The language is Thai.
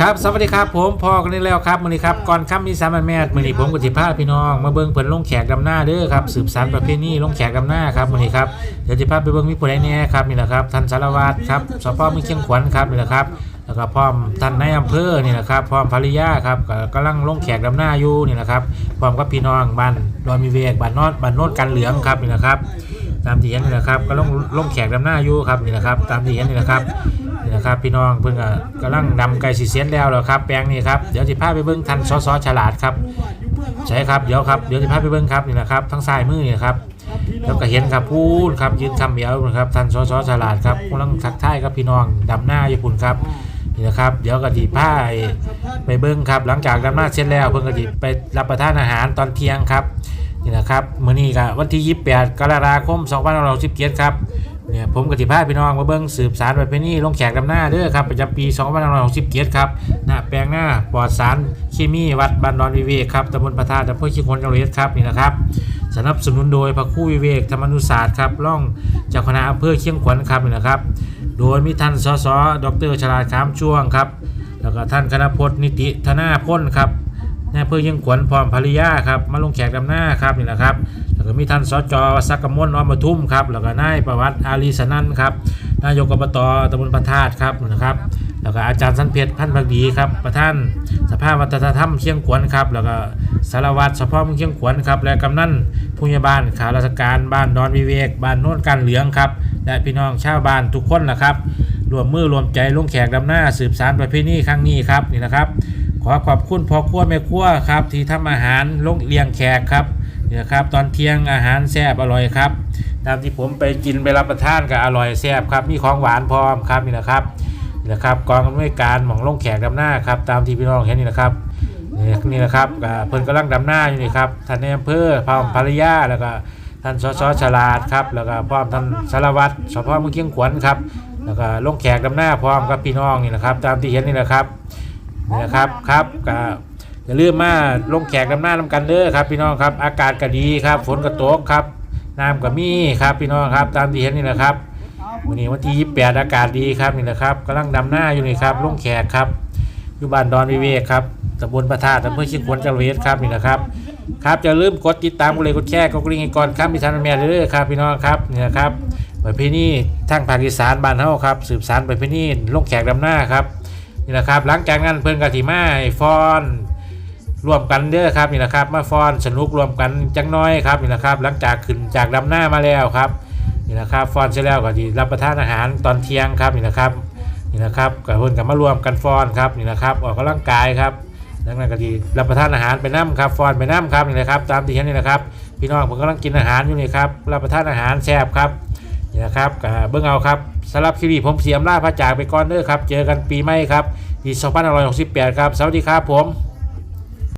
ครับสวัสดีครับผมพอกันได้แล้วครับมือนี้ครับก่อนค่ำมีสามวันแม่มือนี้ผมกับสิพาพี่น้องมาเบิ่งเพิ่นลงแขกดำหน้าเด้อครับสืบสานประเพณีลงแขกดำหน้าครับมือนี้ครับเดี๋ยวสิพาไปเบิ่งมีผู้ใดแหน่ครับนี่แหละครับท่านสารวัตรครับสพมืองเชียงขวัญครับนี่แหละครับแล้วก็พร้อมท่านนายอำเภอนี่แหละครับพร้อมภริยาครับก็กำลังลงแขกดำหน้าอยู่นี่แหละครับพร้อมกับพี่น้องบ้านดอนมีเวกบ้านนอดบ้านโนดกันเหลืองครับนี่แหละครับตามที่เห็นนี่แหละครับก็ลงลงแขกดำหน้าอยู่ครับนี่แหละครับตามที่เห็นนี่แหละครับ นะครับพี่น้องเพิ่งกำลังนำไก่สีเสียนแล้วแล้วครับแปลงนี้ครับเดี๋ยวสิพาไปเบิ้งทันซอสฉลาดครับใช่ครับเดี๋ยวครับเดี๋ยวสิพาไปเบิ้งครับนี่แหละครับทั้งซ้ายมือนี่ครับแล้วก็เห็นครับพูดครับยืนคำเดียวนะครับทันซอสฉลาดครับกำลังทักทายครับพี่น้องดำหน้าญี่ปุ่นครับนี่นะครับเดี๋ยวก็สิพาไปเบิ้งครับ หลังจากดำหน้าเสร็จแล้ว เพิ่งก็สิไปรับประทานอาหารตอนเที่ยงครับนี่นะครับมื้อนี้ก็วันที่ 28 กรกฎาคม2567ครับ เนี่ยผมกับสิพาพี่น้องมาเบิ่งสืบสารประเพณีลงแขกดำหน้าเด้อครับประจำปี2567ครับหน้าแปลงหน้าปลอดสารเคมีวัดบ้านดอนวิเวกครับตำบลพระธาตุอำเภอชิงคนจังหวัดครับนี่นะครับสนับสนุนโดยพระคู่วิเวกธรรมนุศาสตร์ครับร่องจากคณะอำเภอเชียงขวัญครับนี่นะครับ โดยมีท่านสสดรชลาดขามช่วงครับ แล้วก็ท่านคณพจนิติธนาพ้นครับนายอำเภอเชียงขวัญพร้อมภริยาครับมาลงแขกดำหน้าครับนี่แหละครับ แล้วก็มีท่านสจสักกมลน้อมปทุมครับแล้วก็นายประวัติอาลีสนันครับนายกอบตตำบลพระธาตครับนะครับแล้วก็อาจารย์สันเพชรพันธ์พักดีครับประธานสภาวัฒนธรรมเชียงขวัญครับแล้วก็สารวัตรสภาเมืองเชียงขวัญครับและกำนันผู้ใหญ่บ้านข้าราชการบ้านดอนวิเวกบ้านโน่นการเหลืองครับและพี่น้องชาวบ้านทุกคนนะครับรวมมือรวมใจลงแขกดำหน้าสืบสารประเพณีครั้งนี้ครับนี่นะครับ ขอขอบคุณพ่อครัวแม่ครัวครับที่ทำอาหารลงเลี้ยงแขกครับ นี่นะครับตอนเที่ยงอาหารแซ่บอร่อยครับตามที่ผมไปกินไปรับประทานก็อร่อยแซ่บครับมีของหวานพร้อมครับนี่นะครับนี่นะครับกองอำนวยการหม่องลงแขกดำหน้าครับตามที่พี่น้องเห็นนี่นะครับนี่นี่นะครับเพิ่นกำลังดำหน้าอยู่นี่ครับท่านในอำเภอพร้อมภรรยาแล้วก็ท่านสสฉลาดครับแล้วก็พร้อมท่านสารวัตรสพเมืองเชียงขวัญครับแล้วก็ลงแขกดำหน้าพร้อมกับพี่น้องนี่นะครับ ตามที่เห็นนี่นะครับนี่นะครับครับก็ อย่าลืมมาลงแขกดำหน้าน้ำกันเด้อครับพี่น้องครับ อากาศก็ดีครับ ฝนก็ตกครับน้ำก็มีครับพี่น้องครับตามที่เห็นนี่นะครับวันนี้วันที่ 28 อากาศดีครับนี่นะครับกำลังดำหน้าอยู่นี่ครับลงแขกครับอยู่บ้านดอนวิเวกครับตำบลพระธาตุอำเภอชิงขวัญจังหวัดเอ็ดครับนี่นะครับครับจะลืมกดติดตามกดเลยกดแชร์กดกริ่งให้ก่อนครับมีทานแม่เด้อครับพี่น้องครับนี่นะครับประเพณีทางภาคอีสานบ้านเฮาครับสืบสานประเพณีลงแขกดำหน้าครับนี่แหละครับหลังจากนั้นเพิ่นกติมาฟอน รวมกันเด้อครับนี่แหละครับ มาฟ้อนสนุกรวมกันจังน้อยครับนี่แหละครับ หลังจากขึ้นจากดำหน้ามาแล้วครับนี่แหละครับฟ้อนเสร็จแล้วก็ที่รับประทานอาหารตอนเที่ยงครับนี่แหละครับนี่แหละครับกับเพิ่อนกับมารวมกันฟ้อนครับนี่แหละครับออกกำลังกายครับหลังนั้นก็ที่รับประทานอาหารไปน้ำครับฟอนไปน้ำครับนี่แหละครับ ตามที่เห็นนี่แหละครับ พี่น้องผมกำลังกินอาหารอยู่นี่ครับรับประทานอาหารแซ่บครับนี่นะครับก็เบิ่งเอาครับสำหรับคลิปผมเสียมล่าพระจากไปก่อนเด้อครับ เจอกันปีใหม่ครับปี2568 ครับ สวัสดีครับผม